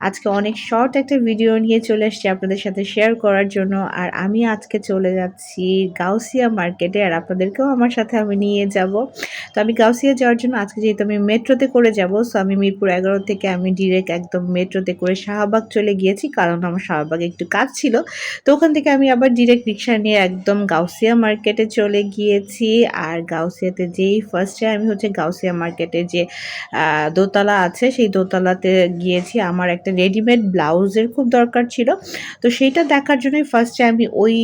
আজকে অনেক শর্ট একটা ভিডিও নিয়ে চলে এসেছি আপনাদের সাথে শেয়ার করার জন্য। আর আমি আজকে চলে যাচ্ছি গাউসিয়া মার্কেটে আর আপনাদেরকেও আমার সাথে আমি নিয়ে যাব। তো আমি গাউসিয়া যাওয়ার জন্য আজকে যেহেতু আমি মেট্রোতে করে যাব সো আমি মিরপুর এগারো থেকে আমি ডিরেক্ট একদম মেট্রোতে করে শাহবাগ চলে গিয়েছি, কারণ আমার শাহবাগে একটু কাজ ছিল। তো ওখান থেকে আমি আবার ডিরেক্ট রিক্সা নিয়ে একদম গাউসিয়া মার্কেটে চলে গিয়েছি। আর গাউসিয়াতে যেই ফার্স্টে আমি হচ্ছে গাউসিয়া মার্কেটে যে দোতলা আছে, সেই দোতলাতে গিয়েছি। আমার একটা রেডিমেড ব্লাউজের খুব দরকার ছিল। তো সেটা দেখার জন্যই ফার্স্টে আমি ওই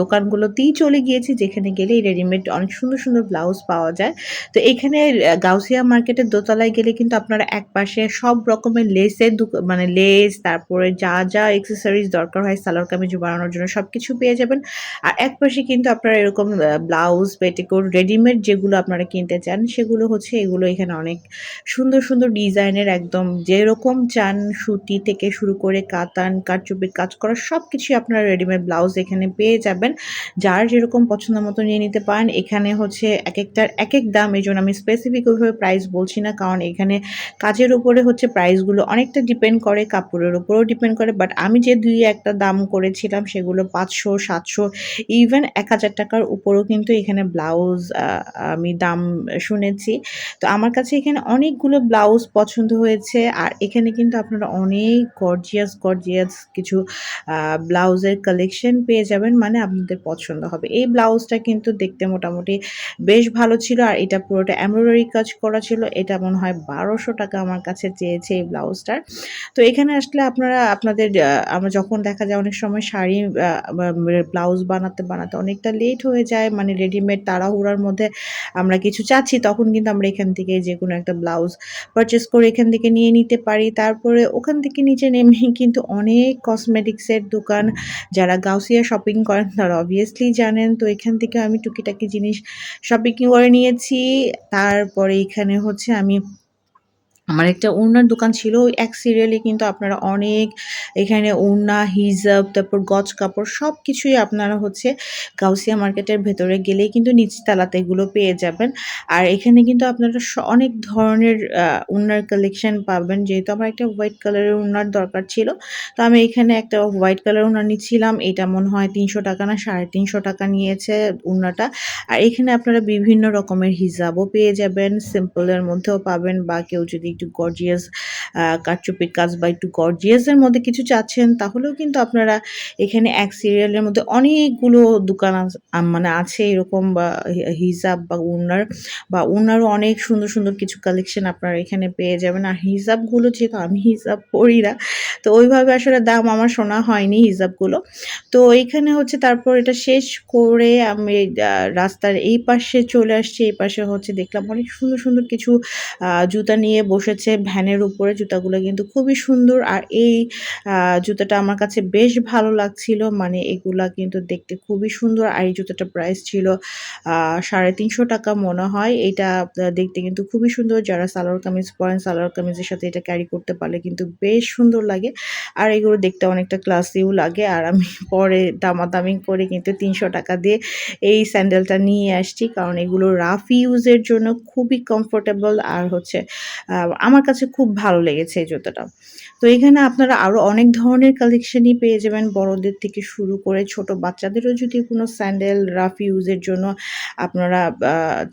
দোকানগুলোতেই চলে গিয়েছি, যেখানে গেলে রেডিমেড অনেক সুন্দর সুন্দর ব্লাউজ পাওয়া যায়। তো এখানে গাউসিয়া মার্কেটের দোতলায় গেলে কিন্তু আপনারা এক পাশে সব রকমের লেসের মানে লেস তারপরে যা যা এক্সেসরিজ দরকার হয়, সালোয়ার কামিজ বানানোর জন্য সব কিছু পেয়ে যাবেন। আর এক পাশে কিন্তু আপনারা এরকম ব্লাউজ, পেটিকোট রেডিমেড যেগুলো আপনারা কিনতে চান, সেগুলো হচ্ছে, এগুলো এখানে অনেক সুন্দর সুন্দর ডিজাইনের একদম যেরকম চান কাতান সুতি থেকে শুরু করে কাতান, কারচুপির কাজ করা সব কিছুই আপনারা রেডিমেড ব্লাউজ এখানে পেয়ে যাবেন। যার যেরকম পছন্দ মতো নিয়ে নিতে পারেন। এখানে হচ্ছে এক একটার এক এক দাম, এই জন্য আমি স্পেসিফিক ওইভাবে প্রাইস বলছি না, কারণ এখানে কাজের উপরে হচ্ছে প্রাইসগুলো অনেকটা ডিপেন্ড করে, কাপড়ের উপরেও ডিপেন্ড করে বাট আমি যে দুই একটা দাম করেছিলাম, সেগুলো পাঁচশো, সাতশো ইভেন এক হাজার টাকার উপরেও কিন্তু এখানে ব্লাউজ আমি দাম শুনেছি। তো আমার কাছে এখানে অনেকগুলো ব্লাউজ পছন্দ হয়েছে, আর এখানে কিন্তু আপনারা অনেক গর্জিয়াস গর্জিয়াস কিছু ব্লাউজের কালেকশন পেয়ে যাবেন মানে আপনাদের পছন্দ হবে। এই ব্লাউজটা কিন্তু দেখতে মোটামুটি বেশ ভালো ছিল, আর এটা পুরোটা এমব্রয়ডারি কাজ করা ছিল। এটা মনে হয় বারোশো টাকা আমার কাছে চেয়েছে এই ব্লাউজটার। তো এখানে আসলে আপনারা, আপনাদের আমরা যখন দেখা যায় অনেক সময় শাড়ি ব্লাউজ বানাতে বানাতে অনেকটা লেট হয়ে যায় মানে রেডিমেড তাড়াহুড়ার মধ্যে আমরা কিছু চাচ্ছি, তখন কিন্তু আমরা এখান থেকে যে কোনো একটা ব্লাউজ পারচেস করে এখান থেকে নিয়ে নিতে পারি। তারপর করে ওখান থেকে নিচে নেমে কিন্তু অনেক কসমেটিক্সের দোকান যারা গাউসিয়া শপিং করেন তারা অবভিয়াসলি জানেন। তো এখান থেকে আমি টুকিটাকি জিনিস শপিং করে নিয়েছি। তারপরে এখানে হচ্ছে আমি আমার একটা ওড়নার দোকান ছিল, ওই এক সিরিয়ালে কিন্তু আপনারা অনেক এখানে ওড়না হিজাব, তারপর গজ কাপড় সব কিছুই আপনারা হচ্ছে গাউসিয়া মার্কেটের ভেতরে গেলেই কিন্তু নিচতলাতে এগুলো পেয়ে যাবেন। আর এখানে কিন্তু আপনারা অনেক ধরনের ওড়নার কালেকশন পাবেন। যেহেতু আমার একটা হোয়াইট কালারের ওড়নার দরকার ছিল, তো আমি এখানে একটা হোয়াইট কালার ওড়না নিচ্ছিলাম। এটা মনে হয় তিনশো টাকা না, সাড়ে তিনশো টাকা নিয়েছে ওড়নাটা আর এখানে আপনারা বিভিন্ন রকমের হিজাবও পেয়ে যাবেন সিম্পলের মধ্যেও পাবেন, বা কেউ যদি একটু গর্জিয়াস কাটচুপির কাজ বা একটু গর্জিয়াসের মধ্যে কিছু চাচ্ছেন, তাহলেও কিন্তু আপনারা এখানে এক সিরিয়ালের মধ্যে অনেকগুলো দোকান মানে আছে এরকম বা হিজাব বা উনার বা উনারও অনেক সুন্দর সুন্দর কিছু কালেকশন আপনারা এখানে পেয়ে যাবেন। আর হিজাবগুলো যেহেতু আমি হিজাব পড়ি না, তো ওইভাবে আসলে দাম আমার শোনা হয়নি হিজাবগুলো। তো এইখানে হচ্ছে তারপর এটা শেষ করে আমি রাস্তার এই পাশে চলে আসছি। এই পাশে হচ্ছে দেখলাম অনেক সুন্দর সুন্দর কিছু জুতা নিয়ে বসেছে ভ্যানের উপরে জুতাগুলো কিন্তু খুবই সুন্দর। আর এই জুতাটা আমার কাছে বেশ ভালো লাগছিল। মানে এগুলা কিন্তু দেখতে খুবই সুন্দর। আর এই জুতাটা প্রাইস ছিল সাড়ে তিনশো টাকা মনে হয়। এটা দেখতে কিন্তু খুবই সুন্দর। যারা সালোয়ার কামিজ পরেন, সালোয়ার কামিজের সাথে এটা ক্যারি করতে পারলে কিন্তু বেশ সুন্দর লাগে। আর এগুলো দেখতে অনেকটা ক্লাসিও লাগে। আর আমি পরে দামাদামি করে কিন্তু তিনশো টাকা দিয়ে এই স্যান্ডেলটা নিয়ে আসছি। কারণ এগুলো রাফ ইউজের জন্য খুবই কমফোর্টেবল আর হচ্ছে আমার কাছে খুব ভালো লেগেছে এই জুতোটা। তো এখানে আপনারা আরও অনেক ধরনের কালেকশনই পেয়ে যাবেন বড়দের থেকে শুরু করে ছোট বাচ্চাদেরও যদি কোনো স্যান্ডেল রাফ ইউজের জন্য আপনারা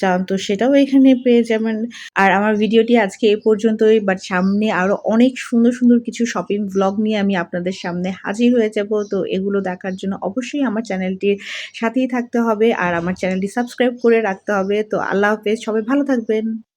চান, তো সেটাও এখানে পেয়ে যাবেন। আর আমার ভিডিওটি আজকে এ পর্যন্তই বাট সামনে আরও অনেক সুন্দর সুন্দর কিছু শপিং ব্লগ নিয়ে আমি আপনাদের সামনে হাজির হয়ে যাব। তো এগুলো দেখার জন্য অবশ্যই আমার চ্যানেলটির সাথেই থাকতে হবে, আর আমার চ্যানেলটি সাবস্ক্রাইব করে রাখতে হবে। তো আল্লাহ হাফেজ, সবাই ভালো থাকবেন।